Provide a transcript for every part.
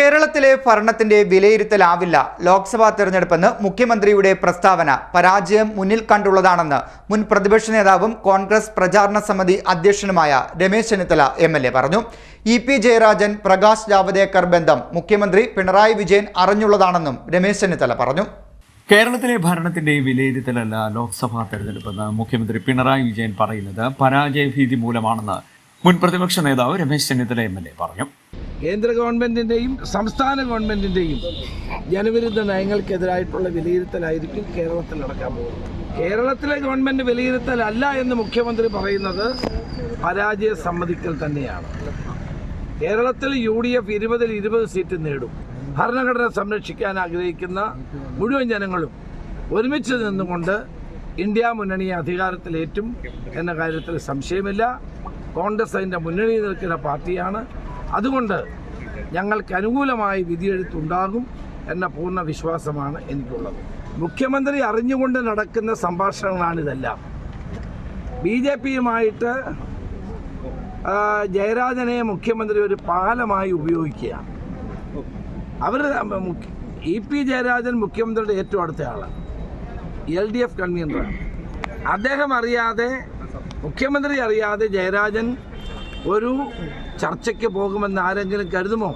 കേരളത്തിലെ ഭരണത്തിന്റെ വിലയിരുത്തലാവില്ല ലോക്സഭാ തെരഞ്ഞെടുപ്പെന്ന് മുഖ്യമന്ത്രിയുടെ പ്രസ്താവന പരാജയം മുന്നിൽ കണ്ടുള്ളതാണെന്ന് മുൻ പ്രതിപക്ഷ നേതാവും കോൺഗ്രസ് പ്രചാരണ സമിതി അധ്യക്ഷനുമായ രമേശ് ചെന്നിത്തല എം പറഞ്ഞു. ഇ പി ജയരാജൻ പ്രകാശ് ജാവദേക്കർ ബന്ധം മുഖ്യമന്ത്രി പിണറായി വിജയൻ അറിഞ്ഞുള്ളതാണെന്നും രമേശ് ചെന്നിത്തല പറഞ്ഞു. കേരളത്തിലെ ഭരണത്തിന്റെ വിലയിരുത്തലല്ല ലോക്സഭാ തെരഞ്ഞെടുപ്പെന്ന് മുഖ്യമന്ത്രി പിണറായി വിജയൻ പറയുന്നത് പരാജയ ഭീതി മൂലമാണെന്ന് മുൻ പ്രതിപക്ഷ നേതാവ് രമേശ് ചെന്നിത്തല എ പറഞ്ഞു. കേന്ദ്ര ഗവൺമെന്റിന്റെയും സംസ്ഥാന ഗവൺമെന്റിന്റെയും ജനവിരുദ്ധ നയങ്ങൾക്കെതിരായിട്ടുള്ള വിലയിരുത്തലായിരിക്കും കേരളത്തിൽ നടക്കാൻ പോകുന്നത്. കേരളത്തിലെ ഗവൺമെന്റ് വിലയിരുത്തലല്ല എന്ന് മുഖ്യമന്ത്രി പറയുന്നത് പരാജയ സമ്മതിക്കൽ തന്നെയാണ്. കേരളത്തിൽ യു ഡി എഫ് ഇരുപതിൽ ഇരുപത് സീറ്റ് നേടും. ഭരണഘടന സംരക്ഷിക്കാൻ ആഗ്രഹിക്കുന്ന മുഴുവൻ ജനങ്ങളും ഒരുമിച്ച് നിന്നുകൊണ്ട് ഇന്ത്യ മുന്നണിയെ അധികാരത്തിലേറ്റും എന്ന കാര്യത്തിൽ സംശയമില്ല. കോൺഗ്രസ് അതിന്റെ മുന്നണി നിൽക്കുന്ന പാർട്ടിയാണ്. അതുകൊണ്ട് ഞങ്ങൾക്ക് അനുകൂലമായി വിധിയെഴുത്തുണ്ടാകും എന്ന പൂർണ വിശ്വാസമാണ് എനിക്കുള്ളത്. മുഖ്യമന്ത്രി അറിഞ്ഞുകൊണ്ട് നടക്കുന്ന സംഭാഷണങ്ങളാണിതെല്ലാം ബി ജെ പിയുമായിട്ട് ജയരാജനെ മുഖ്യമന്ത്രി ഒരു പാലമായി ഉപയോഗിക്കുകയാണ്. അവർ ഇ പി ജയരാജൻ മുഖ്യമന്ത്രിയുടെ ഏറ്റവും അടുത്ത ആളാണ് എൽ ഡി എഫ് കൺവീനറാണ്. അദ്ദേഹം അറിയാതെ മുഖ്യമന്ത്രി അറിയാതെ ജയരാജൻ ഒരു ചർച്ചയ്ക്ക് പോകുമെന്ന് ആരെങ്കിലും കരുതുമോ?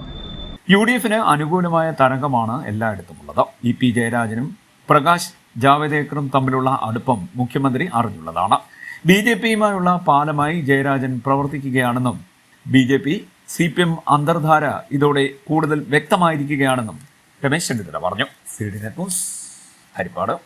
യു ഡി എഫിന് അനുകൂലമായ തരംഗമാണ് എല്ലായിടത്തുമുള്ളത് ഇ പി ജയരാജനും പ്രകാശ് ജാവദേക്കറും തമ്മിലുള്ള അടുപ്പം മുഖ്യമന്ത്രി അറിഞ്ഞുള്ളതാണ്. ബി ജെ പിയുമായുള്ള പാലമായി Jayarajan പ്രവർത്തിക്കുകയാണെന്നും B J P C P M അന്തർധാര ഇതോടെ കൂടുതൽ വ്യക്തമായിരിക്കുകയാണെന്നും രമേശ് ചെന്നിത്തല പറഞ്ഞു. C D news Harippad.